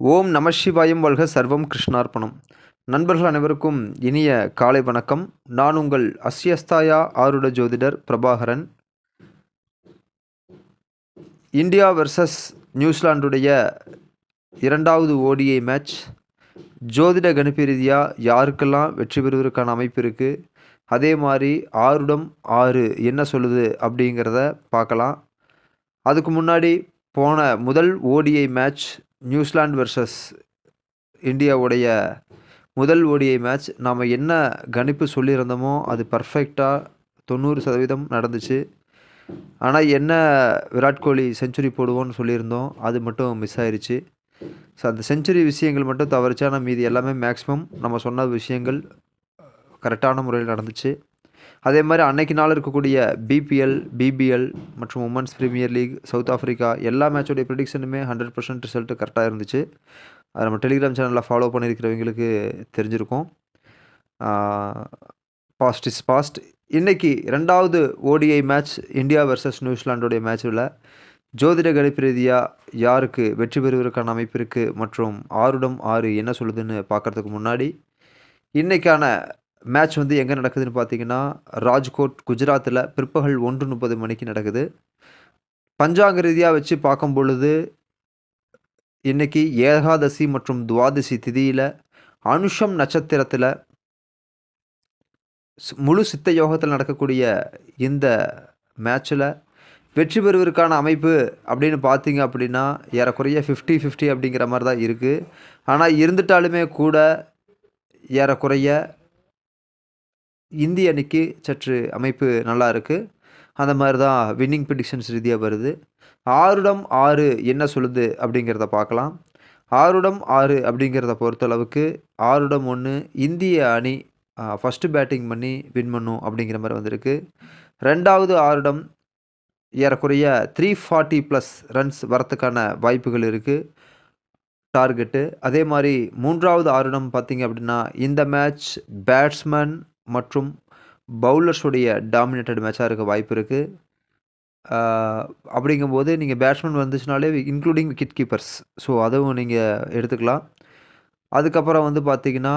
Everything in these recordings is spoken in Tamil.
ஓம் நம சிவாயம் வல்க சர்வம் கிருஷ்ணார்ப்பணம். நண்பர்கள் அனைவருக்கும் இனிய காலை வணக்கம். நான் உங்கள் அஸ்யஸ்தாயா ஆருட ஜோதிடர் பிரபாகரன். இந்தியா வெர்சஸ் நியூசிலாண்டுடைய இரண்டாவது ஓடிஐ மேட்ச் ஜோதிட கணிப்பு ரீதியாக யாருக்கெல்லாம் வெற்றி பெறுவதற்கான அமைப்பு இருக்குது அதே மாதிரி ஆருடம் ஆறு என்ன சொல்லுது அப்படிங்கிறத பார்க்கலாம். அதுக்கு முன்னாடி போன முதல் ஓடிஐ மேட்ச் நியூசிலாந்து வெர்சஸ் இந்தியாவுடைய முதல் ஓடிஐ மேட்ச் நாம் என்ன கணிப்பு சொல்லியிருந்தோமோ அது பர்ஃபெக்டாக தொண்ணூறு சதவீதம் நடந்துச்சு. ஆனால் என்ன விராட் கோலி செஞ்சுரி போடுவோன்னு சொல்லியிருந்தோம் அது மட்டும் மிஸ் ஆயிடுச்சு ஸோ அந்த செஞ்சுரி விஷயங்கள் மட்டும் தவறிச்சா மீதி எல்லாமே மேக்ஸிமம் நம்ம சொன்ன விஷயங்கள் கரெக்டான முறையில் நடந்துச்சு. அதே மாதிரி அன்னைக்கு நாள் இருக்கக்கூடிய பிபிஎல் பிபிஎல் மற்றும் women's premier league South Africa எல்லா மேட்சோடைய ப்ரிடிக்ஷனுமே ஹண்ட்ரட் பர்சன்ட் ரிசல்ட்டு கரெக்டாக இருந்துச்சு. அதை நம்ம டெலிகிராம் சேனலில் ஃபாலோ பண்ணியிருக்கிறவங்களுக்கு தெரிஞ்சிருக்கும். பாஸ்ட் இஸ் பாஸ்ட் இன்றைக்கி ரெண்டாவது ஓடிஐ மேட்ச் இந்தியா வர்சஸ் நியூசிலாண்டோடைய மேட்சில் ஜோதிட கணிப்பு ரீதியாக யாருக்கு வெற்றி பெறுவதற்கான அமைப்பு இருக்குது மற்றும் ஆறுடம் ஆறு என்ன சொல்லுதுன்னு பார்க்குறதுக்கு முன்னாடி இன்றைக்கான மேட்ச் வந்து எங்கே நடக்குதுன்னு பார்த்தீங்கன்னா ராஜ்கோட் குஜராத்தில் பிற்பகல் ஒன்று முப்பது மணிக்கு நடக்குது. பஞ்சாங்க ரீதியாக வச்சு பார்க்கும் பொழுது இன்னைக்கு ஏகாதசி மற்றும் துவாதசி திதியில் அனுஷம் நட்சத்திரத்தில் முழு சித்த யோகத்தில் நடக்கக்கூடிய இந்த மேட்ச்சில் வெற்றி பெறுவதற்கான அமைப்பு அப்படின்னு பார்த்தீங்க அப்படின்னா ஏறக்குறைய ஃபிஃப்டி ஃபிஃப்டி அப்படிங்கிற மாதிரி தான் இருக்குது ஆனால் இருந்துட்டாலுமே கூட ஏறக்குறைய இந்திய அணிக்கு சற்று அமைப்பு நல்லா இருக்குது அந்த மாதிரி தான் வின்னிங் ப்ரிடிக்ஷன்ஸ் ரீதியாக வருது. ஆறுடம் ஆறு என்ன சொல்லுது அப்படிங்கிறத பார்க்கலாம். ஆறுடம் ஆறு அப்படிங்கிறத பொறுத்தளவுக்கு ஆறுடம் ஒன்று இந்திய அணி ஃபஸ்ட்டு பேட்டிங் பண்ணி வின் பண்ணும் அப்படிங்கிற மாதிரி வந்திருக்கு. ரெண்டாவது ஆறுடம் ஏறக்குறைய த்ரீ ஃபார்ட்டி ப்ளஸ் ரன்ஸ் வரத்துக்கான வாய்ப்புகள் இருக்குது டார்கெட்டு அதே மாதிரி மூன்றாவது ஆறுடம் பார்த்திங்க அப்படின்னா இந்த மேட்ச் பேட்ஸ்மேன் மற்றும் பவுலர்ஸுடைய டாமினேட்டட் மேட்சாக இருக்க வாய்ப்பு இருக்குது அப்படிங்கும்போது நீங்கள் பேட்ஸ்மேன் வந்துச்சுனாலே இன்க்ளூடிங் விக்கெட் கீப்பர்ஸ் ஸோ அதுவும் நீங்கள் எடுத்துக்கலாம். அதுக்கப்புறம் வந்து பார்த்திங்கன்னா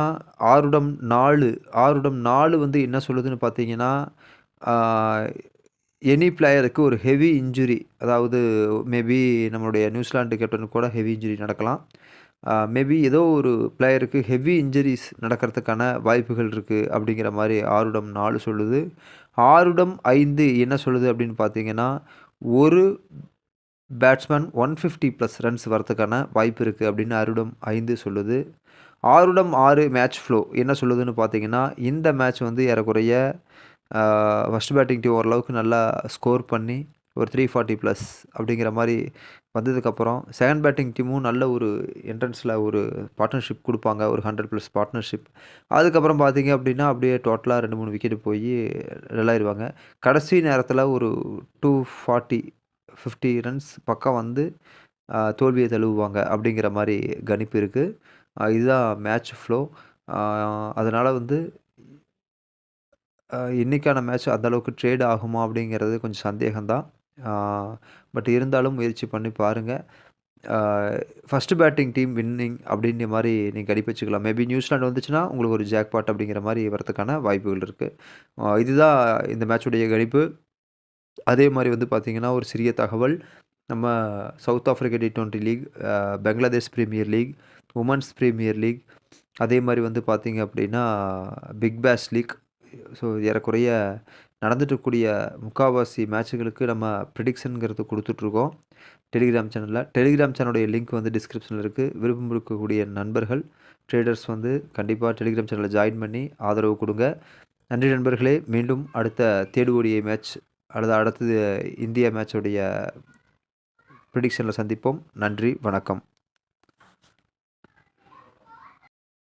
ஆறுடம் நாலு ஆறுடம் நாலு வந்து என்ன சொல்லுதுன்னு பார்த்தீங்கன்னா எனி பிளேயருக்கு ஒரு ஹெவி இன்ஜுரி அதாவது மேபி நம்மளுடைய நியூசிலாண்டு கேப்டனுக்கு கூட ஹெவி இன்ஜுரி நடக்கலாம். மேபி ஏதோ ஒரு பிளேயருக்கு ஹெவி இன்ஜரிஸ் நடக்கிறதுக்கான வாய்ப்புகள் இருக்குது அப்படிங்கிற மாதிரி ஆறுடம் நாலு சொல்லுது. ஆறுடம் ஐந்து என்ன சொல்லுது அப்படின்னு பார்த்தீங்கன்னா ஒரு batsman one fifty plus runs வரத்துக்கான வாய்ப்பு இருக்குது அப்படின்னு அறுடம் ஐந்து சொல்லுது. ஆறுடம் ஆறு மேட்ச் ஃப்ளோ என்ன சொல்லுதுன்னு பார்த்தீங்கன்னா இந்த மேட்ச் வந்து ஏறக்குறைய ஃபஸ்ட் பேட்டிங் டீம் ஓரளவுக்கு நல்லா ஸ்கோர் பண்ணி ஒரு த்ரீ ஃபார்ட்டி ப்ளஸ் அப்படிங்கிற மாதிரி வந்ததுக்கப்புறம் செகண்ட் பேட்டிங் டீமும் நல்ல ஒரு என்ட்ரன்ஸில் ஒரு பார்ட்னர்ஷிப் கொடுப்பாங்க. ஒரு ஹண்ட்ரட் ப்ளஸ் பார்ட்னர்ஷிப் அதுக்கப்புறம் பார்த்தீங்க அப்படின்னா அப்படியே டோட்டலாக ரெண்டு மூணு விக்கெட்டு போய் நல்லாயிருவாங்க. கடைசி நேரத்தில் ஒரு டூ ஃபார்ட்டி ஃபிஃப்டி ரன்ஸ் பக்கம் வந்து தோல்வியை தழுவுவாங்க அப்படிங்கிற மாதிரி கணிப்பு இருக்குது இதுதான் மேட்ச் ஃப்ளோ அதனால் வந்து இன்றைக்கான மேட்ச் அந்தளவுக்கு ட்ரேட் ஆகுமா அப்படிங்கிறது கொஞ்சம் சந்தேகம்தான். பட் இருந்தாலும் முயற்சி பண்ணி பாருங்கள் ஃபஸ்ட்டு பேட்டிங் டீம் வின்னிங் அப்படின்ற மாதிரி நீங்கள் கணிப்பு வச்சுக்கலாம். மேபி நியூசிலாண்டு வந்துச்சுன்னா உங்களுக்கு ஒரு ஜாக்பாட் அப்படிங்கிற மாதிரி வரதுக்கான வாய்ப்புகள் இருக்குது இதுதான் இந்த மேட்சுடைய கணிப்பு. அதே மாதிரி வந்து பார்த்திங்கன்னா ஒரு சிறிய தகவல். நம்ம South Africa T twenty league Bangladesh premier league women's premier league அதே மாதிரி வந்து பார்த்திங்க அப்படின்னா பிக் பேஷ் லீக் ஸோ ஏறக்குறைய நடந்துட்டுக்கூடிய முக்கால்வாசி மேட்சுகளுக்கு நம்ம ப்ரிடிக்ஷனுங்கிறது கொடுத்துட்ருக்கோம். டெலிகிராம் சேனலில். டெலிகிராம் சேனலுடைய லிங்க் வந்து டிஸ்கிரிப்ஷனில் இருக்குது விருப்பம் இருக்கக்கூடிய நண்பர்கள் ட்ரேடர்ஸ் வந்து கண்டிப்பாக டெலிகிராம் சேனலில் ஜாயின் பண்ணி ஆதரவு கொடுங்க. நன்றி நண்பர்களே. மீண்டும் அடுத்த தேடுவோடிய மேட்ச் அல்லது அடுத்தது இந்திய மேட்சோடைய ப்ரிடிக்ஷனில் சந்திப்போம். நன்றி வணக்கம்.